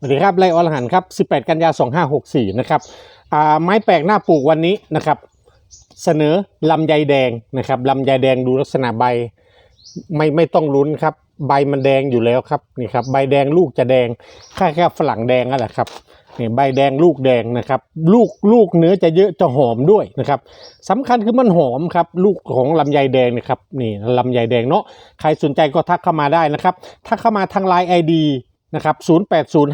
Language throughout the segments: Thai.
สวัสดีครับไล่อรหันครับ 18 กันยา 2564 นะครับไม้แปลกหน้าปลูกวันนี้นะครับ เสนอลำไยแดงนะครับลำไยแดงดูลักษณะใบไม่ไม่ต้องลุ้นครับ ใบมันแดงอยู่แล้วครับนี่ครับใบแดงลูกจะแดงค่าแค่ฝรั่งแดงนั่นแหละครับนี่ใบแดงลูกแดงนะครับลูกลูกเนื้อจะเยอะจะหอมด้วยนะครับสำคัญคือมันหอมครับลูกของลำไยแดงนะครับนี่ลำไยแดงเนาะใครสนใจก็ทักเข้ามาได้นะครับทักเข้ามาทางไลน์ไอดี นะครับ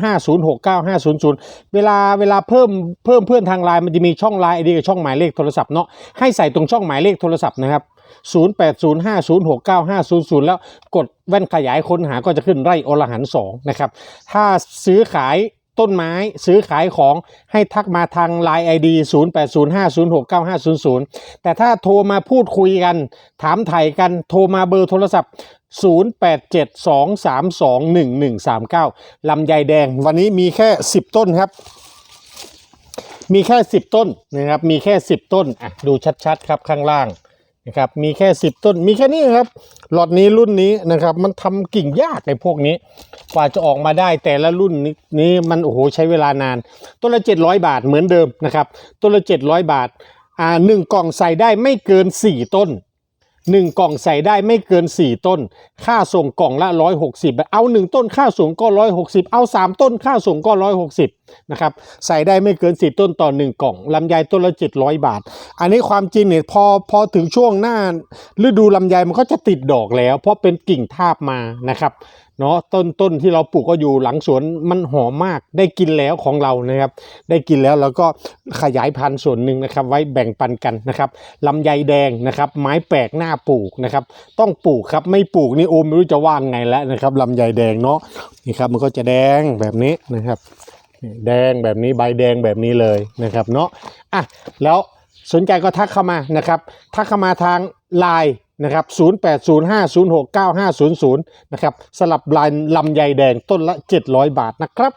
0805069500 เวลาเวลาเพิ่มเพิ่มเพื่อนทางไลน์มันจะมีช่องไลน์ไอดีกับช่องหมายเลขโทรศัพท์เนาะให้ใส่ตรงช่องหมายเลขโทรศัพท์นะครับ0805069500 แล้วกดแว่นขยายค้นหาก็จะขึ้นไร่อรหันสองนะครับ ถ้าซื้อขาย ต้นไม้ซื้อขายของให้ทักมาทาง Line ID 0805069500 แต่ถ้าโทรมาพูดคุยกัน ถามไถ่กันโทรมาเบอร์โทรศัพท์ 0872321139 ลำไยแดงวันนี้มีแค่ 10 ต้นครับ มีแค่ 10 ต้นนะครับ มีแค่ 10 ต้นอะดูชัดๆ ครับข้างล่าง นะครับมีแค่ 10 ต้นมีแค่นี้ครับ หลอดนี้รุ่นนี้นะครับ มันทำกิ่งยากในพวกนี้ กว่าจะออกมาได้แต่ละรุ่นนี้นี้มันโอ้โหใช้เวลานาน ต้นละ 700 บาทเหมือนเดิมนะครับ ต้นละ 700 บาทอ่าหนึ่งกล่องใส่ได้ไม่เกิน 4 ต้น หนึ่งกล่องใส่ได้ไม่เกิน 4 ต้น ค่าส่งกล่องละ 160 เอา 1 ต้นค่าส่งก็ 160 เอา 3 ต้นค่าส่งก็ 160 นะครับ ใส่ได้ไม่เกิน 4 ต้นต่อ 1 กล่องลำไยต้นละ 700 บาท อันนี้ความจริงเนี่ยพอพอถึงช่วงหน้าฤดูลำไยมันก็จะติดดอกแล้ว เพราะเป็นกิ่งทาบมานะครับเนาะต้นต้นที่เราปลูกก็อยู่หลังสวนมันหอมมากได้กินแล้วของเรานะครับ ได้กินแล้วแล้วก็ขยายพันธุ์ส่วนหนึ่งนะครับ ไว้แบ่งปันกันนะครับลำไยแดงนะครับ ไม้แปลกหน้าปลูกนะครับ ต้องปลูกครับไม่ปลูกนี่โอมไม่รู้จะว่างไงแล้วนะครับลำไยแดงเนาะนี่ครับมันก็จะแดงแบบนี้นะครับ แดงแบบนี้ใบแดงแบบนี้เลยนะครับเนาะอะแล้วสนใจก็ทักเข้ามานะครับ ทักเข้ามาทางไลน์ นะครับ0805069500 นะครับสลับลายลำไยแดงต้นละ 700 บาทนะครับ